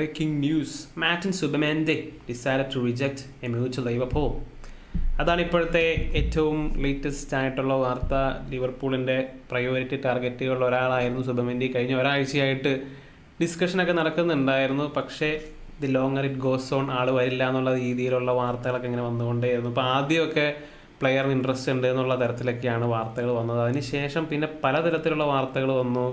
Breaking news Martin Zubimendi decide to reject a to Liverpool. അതാണ് ഇപ്പോഴത്തെ ഏറ്റവും latest ആയിട്ടുള്ള വാർത്ത. ലിവർപൂളിന്റെ പ്രയോറിറ്റി ടാർഗറ്റുകളിൽ ഒരാളായിരുന്നു സുബമെൻഡി കഴിഞ്ഞ ഒരാഴ്ചയായിട്ട് ഡിസ്കഷനൊക്കെ നടക്കുന്നുണ്ടായിരുന്നു. പക്ഷേ the longer it goes on ആൾ വരില്ല എന്നുള്ള രീതിയിലുള്ള വാർത്തകളൊക്കെ ഇങ്ങനെ വന്നുകൊണ്ടേയിരുന്നു. അപ്പോൾ ആദ്യമൊക്കെ പ്ലെയറിന് ഇൻട്രസ്റ്റ് ഉണ്ട് എന്നുള്ള തരത്തിലൊക്കെയാണ് വാർത്തകൾ വന്നത്. അതിനുശേഷം പിന്നെ പലതരത്തിലുള്ള വാർത്തകൾ വന്നു.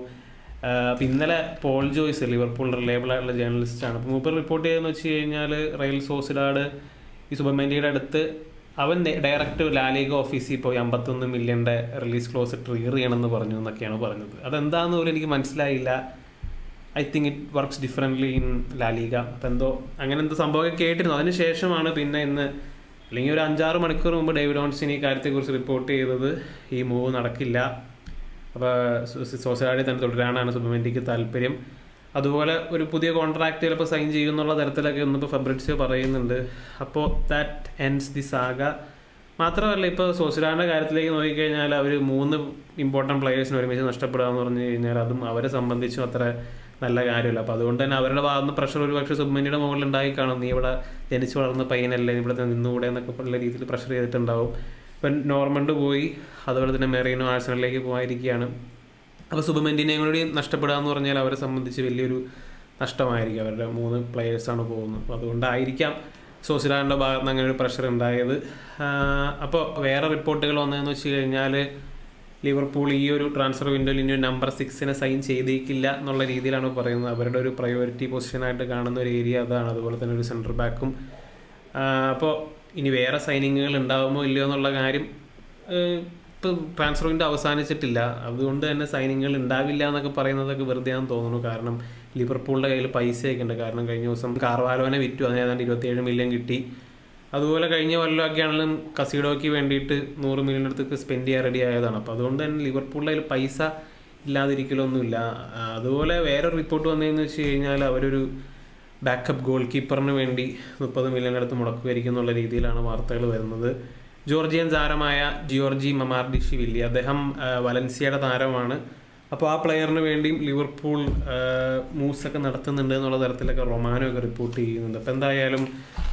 ആഹ് ഇന്നലെ പോൾ ജോയ്സ് ലിവർപൂൾ റിലേബിൾ ആയിട്ടുള്ള ജേർണലിസ്റ്റ് ആണ്. അപ്പോൾ മൂപ്പർ റിപ്പോർട്ട് ചെയ്തെന്ന് വെച്ച് കഴിഞ്ഞാൽ റയൽ സോസിഡാഡ് ഈ സുബമെൻഡിയുടെ അടുത്ത് അവൻ ഡയറക്റ്റ് ലാലിക ഓഫീസിൽ പോയി അമ്പത്തൊന്ന് മില്യന്റെ റിലീസ് ക്ലോസ് ട്രിഗർ ചെയ്യണമെന്ന് പറഞ്ഞു എന്നൊക്കെയാണ് പറഞ്ഞത്. അതെന്താന്ന് പോലും എനിക്ക് മനസ്സിലായില്ല. I think it works differently in La Liga അപ്പം എന്തോ അങ്ങനെ എന്തോ സംഭവമൊക്കെ കേട്ടിരുന്നു. അതിന് ശേഷമാണ് പിന്നെ ഇന്ന് അല്ലെങ്കിൽ ഒരു അഞ്ചാറ് മണിക്കൂർ മുമ്പ് ഡേവിഡ് ഓൺസിന് ഈ കാര്യത്തെക്കുറിച്ച് റിപ്പോർട്ട് ചെയ്തത്. ഈ മൂവ് നടക്കില്ല. അപ്പോൾ സോസിയാലി തന്നെ തുടരാനാണ് സുബ്രഹ്മണ്യക്ക് താല്പര്യം. അതുപോലെ ഒരു പുതിയ കോൺട്രാക്ട് ചിലപ്പോൾ സൈൻ ചെയ്യുമെന്നുള്ള തരത്തിലൊക്കെ ഒന്നിപ്പോൾ ഫെബ്രിറ്റ്സിയോ പറയുന്നുണ്ട്. അപ്പോൾ ദാറ്റ് എൻഡ്സ് ദി സാഗ മാത്രമല്ല ഇപ്പോൾ സോസിലാന്റെ കാര്യത്തിലേക്ക് നോക്കിക്കഴിഞ്ഞാൽ അവർ മൂന്ന് ഇമ്പോർട്ടന്റ് പ്ലെയേഴ്സിന് ഒരുമിച്ച് നഷ്ടപ്പെടുക എന്ന് പറഞ്ഞു കഴിഞ്ഞാൽ അതും അവരെ സംബന്ധിച്ചും അത്ര നല്ല കാര്യമല്ല. അപ്പോൾ അതുകൊണ്ട് തന്നെ അവരുടെ ഭാഗത്ത് പ്രഷർ ഒരു പക്ഷേ സുബ്മനിയുടെ മുകളിൽ ഉണ്ടായി കാണും. നീ ഇവിടെ ജനിച്ചു വളർന്ന പയ്യനല്ലേ ഇവിടെ നിന്നുകൂടെ എന്നൊക്കെ ഉള്ള രീതിയിൽ പ്രഷർ ചെയ്തിട്ടുണ്ടാവും. ഇപ്പം നോർമണ്ട് പോയി അതുപോലെ തന്നെ മെറീനോ ആഴ്സണലിലേക്ക് പോകാതിരിക്കുകയാണ് അപ്പോൾ സുബമെന്റിനെയും കൂടി നഷ്ടപ്പെടുക എന്ന് പറഞ്ഞാൽ അവരെ സംബന്ധിച്ച് വലിയൊരു നഷ്ടമായിരിക്കും. അവരുടെ മൂന്ന് പ്ലെയേഴ്സാണ് പോകുന്നത്. അപ്പോൾ അതുകൊണ്ടായിരിക്കാം സോസിലാന്റെ ഭാഗത്ത് നിന്ന് അങ്ങനെ ഒരു പ്രഷർ ഉണ്ടായത് അപ്പോൾ വേറെ റിപ്പോർട്ടുകൾ വന്നതെന്ന് വെച്ച് കഴിഞ്ഞാൽ ലിവർപൂൾ ഈ ഒരു ട്രാൻസ്ഫർ വിൻഡോയിൽ ഇനി നമ്പർ സിക്സിനെ സൈൻ ചെയ്തേക്കില്ല എന്നുള്ള രീതിയിലാണ് പറയുന്നത്. അവരുടെ ഒരു പ്രയോറിറ്റി പൊസിഷനായിട്ട് കാണുന്ന ഒരു ഏരിയ അതാണ്. അതുപോലെ തന്നെ ഒരു സെന്റർ ബാക്കും അപ്പോൾ ഇനി വേറെ സൈനിങ്ങുകൾ ഉണ്ടാകുമോ ഇല്ലയോ എന്നുള്ള കാര്യം ഇപ്പം ട്രാൻസ്ഫർ വിൻഡോ അവസാനിച്ചിട്ടില്ല. അതുകൊണ്ട് തന്നെ സൈനിങ്ങുകൾ ഉണ്ടാവില്ല എന്നൊക്കെ പറയുന്നതൊക്കെ വെറുതെ ആണെന്ന് തോന്നുന്നു. കാരണം ലിവർപൂളിന്റെ കയ്യിൽ പൈസയൊക്കെ ഉണ്ട്. കാരണം കഴിഞ്ഞ ദിവസം കാർവാലോനെ വിറ്റു. അതിന് ഏതാണ്ട് ഇരുപത്തിയേഴ് മില്യൺ കിട്ടി. അതുപോലെ കഴിഞ്ഞ കൊല്ലമൊക്കെ ആണെങ്കിലും കസീഡോയ്ക്ക് വേണ്ടിയിട്ട് നൂറ് മില്യൺ അടുത്തേക്ക് സ്പെൻഡ് ചെയ്യാൻ റെഡി ആയതാണ്. അപ്പോൾ അതുകൊണ്ട് തന്നെ ലിവർപൂളിന്റെ കയ്യിൽ പൈസ ഇല്ലാതിരിക്കലൊന്നുമില്ല. അതുപോലെ വേറെ റിപ്പോർട്ട് വന്നതെന്ന് വെച്ച് കഴിഞ്ഞാൽ അവരൊരു ബാക്കപ്പ് ഗോൾ കീപ്പറിന് വേണ്ടി മുപ്പത് മില്യൺ അടുത്ത് മുടക്കുകയായിരിക്കും എന്നുള്ള രീതിയിലാണ് വാർത്തകൾ വരുന്നത്. ജോർജിയൻ താരമായ ജിയോർജി മമാർഡിഷി വില്ലി. അദ്ദേഹം വലൻസിയയുടെ താരമാണ്. അപ്പോൾ ആ പ്ലെയറിന് വേണ്ടിയും ലിവർപൂൾ മൂവ്സൊക്കെ നടത്തുന്നുണ്ട് എന്നുള്ള തരത്തിലൊക്കെ റൊമാനോയൊക്കെ റിപ്പോർട്ട് ചെയ്യുന്നുണ്ട്. അപ്പോൾ എന്തായാലും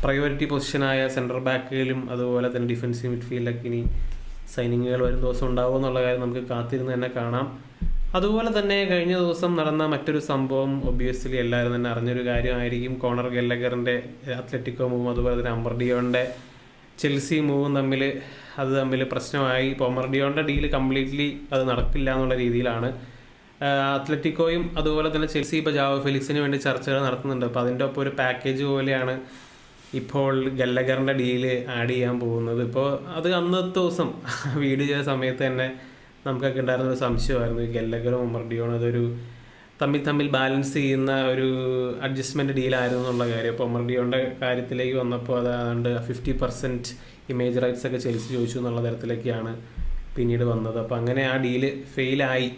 പ്രയോറിറ്റി പൊസിഷനായ സെൻട്രൽ ബാക്കുകളിലും അതുപോലെ തന്നെ ഡിഫൻസീവ് മിഡ്ഫീൽഡൊക്കെ ഇനി സൈനിങ്ങുകൾ വരും ദിവസം ഉണ്ടാവും എന്നുള്ള കാര്യം നമുക്ക് കാത്തിരുന്ന് തന്നെ കാണാം. അതുപോലെ തന്നെ കഴിഞ്ഞ ദിവസം നടന്ന മറ്റൊരു സംഭവം ഒബിയസ്ലി എല്ലാവരും തന്നെ അറിഞ്ഞൊരു കാര്യമായിരിക്കും. കോണർ ഗെല്ലഗറിന്റെ അത്ലറ്റിക്കോ മൂവും അതുപോലെ തന്നെ അമ്പർഡിയോന്റെ ചെൽസി മൂവും തമ്മിൽ അത് തമ്മിൽ പ്രശ്നമായി. ഇപ്പോൾ അമർഡിയോണിന്റെ ഡീൽ കംപ്ലീറ്റ്ലി അത് നടക്കില്ല എന്നുള്ള രീതിയിലാണ്. അത്ലറ്റിക്കോയും അതുപോലെ തന്നെ ചെൽസി ഇപ്പോൾ ജാവോ ഫെലിക്സിന് വേണ്ടി ചർച്ചകൾ നടത്തുന്നുണ്ട്. അപ്പോൾ അതിന്റെ ഒപ്പം ഒരു പാക്കേജ് പോലെയാണ് ഇപ്പോൾ ഗല്ലഗറിന്റെ ഡീൽ ആഡ് ചെയ്യാൻ പോകുന്നത്. ഇപ്പോൾ അത് അന്നത്തെ ദിവസം വീഡിയോ ചെയ്ത സമയത്ത് തന്നെ നമുക്കൊക്കെ ഉണ്ടായിരുന്ന ഒരു സംശയമായിരുന്നു. ഈ ഉമർ ഉമർഡിയോണും അതൊരു തമ്മിൽ തമ്മിൽ ബാലൻസ് ചെയ്യുന്ന ഒരു അഡ്ജസ്റ്റ്മെന്റ് ഡീലായിരുന്നു എന്നുള്ള കാര്യം. അപ്പോൾ ഉമർഡിയോന്റെ കാര്യത്തിലേക്ക് വന്നപ്പോൾ അതാണ്ട് ഫിഫ്റ്റി പെർസെന്റ് ഇമേജ് റൈറ്റ്സ് ഒക്കെ ചെൽസി ചോദിച്ചു എന്നുള്ള തരത്തിലൊക്കെയാണ് പിന്നീട് വന്നത്. അപ്പോൾ അങ്ങനെ ആ ഡീൽ ഫെയിലായി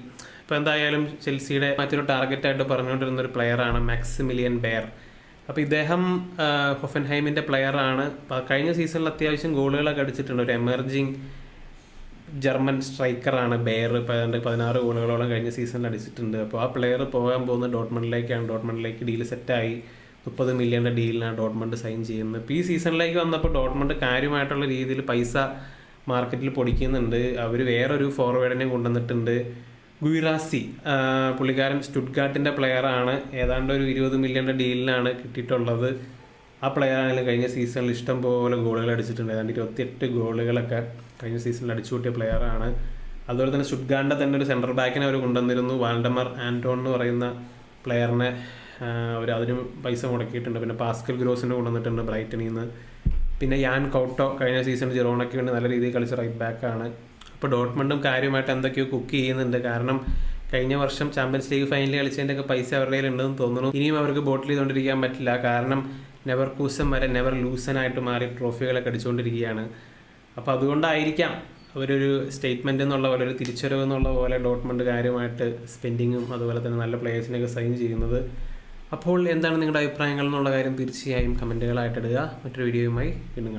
ഇപ്പോൾ എന്തായാലും ചെൽസിയുടെ മറ്റൊരു ടാർഗറ്റായിട്ട് പറഞ്ഞുകൊണ്ടിരുന്ന ഒരു പ്ലെയറാണ് മാക്സിമിലിയൻ ബെയർ. അപ്പോൾ ഇദ്ദേഹം ഹൊഫൻഹൈമിന്റെ പ്ലെയറാണ് കഴിഞ്ഞ സീസണിൽ അത്യാവശ്യം ഗോളുകളൊക്കെ അടിച്ചിട്ടുണ്ട്. ഒരു എമർജിങ് ജർമ്മൻ സ്ട്രൈക്കറാണ് ബെയർ പതിനാറ് പതിനാറ് ഗോളുകളോളം കഴിഞ്ഞ സീസണിൽ അടിച്ചിട്ടുണ്ട്. അപ്പോൾ ആ പ്ലെയർ പോകാൻ പോകുന്നത് ഡോട്ട്മണ്ടിലേക്കാണ്. ഡോട്ട്മണ്ടിലേക്ക് ഡീൽ സെറ്റായി മുപ്പത് മില്യന്റെ ഡീലിനാണ് ഡോട്ട്മണ്ട് സൈൻ ചെയ്യുന്നത്. ഇപ്പോൾ ഈ സീസണിലേക്ക് വന്നപ്പോൾ ഡോട്ട്മണ്ട് കാര്യമായിട്ടുള്ള രീതിയിൽ പൈസ മാർക്കറ്റിൽ പൊടിക്കുന്നുണ്ട്. അവർ വേറൊരു ഫോർവേഡിനെ കൊണ്ടുവന്നിട്ടുണ്ട്. ഗുയിറാസി പുള്ളിക്കാരൻ സ്റ്റുഡ്ഗാർട്ടിന്റെ പ്ലെയറാണ് ഏതാണ്ട് ഒരു ഇരുപത് മില്യന്റെ ഡീലിനാണ് കിട്ടിയിട്ടുള്ളത്. ആ പ്ലെയർ ആണെങ്കിലും കഴിഞ്ഞ സീസണിൽ ഇഷ്ടം പോലെ ഗോളുകൾ അടിച്ചിട്ടുണ്ട്. ഏതാണ്ട് ഇരുപത്തിയെട്ട് ഗോളുകളൊക്കെ കഴിഞ്ഞ സീസണിൽ അടിച്ചു കൂട്ടിയ പ്ലെയറാണ് അതുപോലെ തന്നെ സ്റ്റുഡ്ഗാർഡിന്റെ തന്നെ ഒരു സെൻട്രൽ ബാക്കിനെ അവർ കൊണ്ടുവന്നിരുന്നു. വാൽഡമർ ആന്റോൺ എന്ന് പറയുന്ന പ്ലെയറിനെ അവർ അതിനും പൈസ മുടക്കിയിട്ടുണ്ട്. പിന്നെ പാസ്കൽ ഗ്രോസിനെ കൊണ്ടുവന്നിട്ടുണ്ട് ബ്രൈറ്റണിൽ നിന്ന്. പിന്നെ യാൻ കൗട്ടോ കഴിഞ്ഞ സീസണിൽ ജിറോണയ്ക്ക് വേണ്ടി നല്ല രീതിയിൽ കളിച്ച റൈറ്റ് ബാക്കാണ് അപ്പോൾ ഡോട്ട്മണ്ടും കാര്യമായിട്ട് എന്തൊക്കെയോ കുക്ക് ചെയ്യുന്നുണ്ട്. കാരണം കഴിഞ്ഞ വർഷം ചാമ്പ്യൻസ് ലീഗ് ഫൈനലിൽ കളിച്ചതിന്റെയൊക്കെ പൈസ അവരുടെ കയ്യിൽ ഉണ്ടെന്ന് തോന്നുന്നു. ഇനിയും അവർക്ക് ബോട്ടിൽ ചെയ്തുകൊണ്ടിരിക്കാൻ പറ്റില്ല. കാരണം നെവർ കൂസൻ വരെ നെവർ ലൂസനായിട്ട് മാറി ട്രോഫികളൊക്കെ അടിച്ചുകൊണ്ടിരിക്കുകയാണ്. അപ്പോൾ അതുകൊണ്ടായിരിക്കാം അവരൊരു സ്റ്റേറ്റ്മെന്റ് എന്നുള്ള പോലെ ഒരു തിരിച്ചറിവ് എന്നുള്ള പോലെ ഡോട്ട്മണ്ട് കാര്യമായിട്ട് സ്പെൻഡിങ്ങും അതുപോലെ തന്നെ നല്ല പ്ലേയേഴ്സിനെയൊക്കെ സൈൻ ചെയ്യുന്നത്. അപ്പോൾ എന്താണ് നിങ്ങളുടെ അഭിപ്രായങ്ങൾ എന്നുള്ള കാര്യം തീർച്ചയായും കമന്റുകളായിട്ട് ഇടുക. മറ്റൊരു വീഡിയോയുമായി വീണ്ടും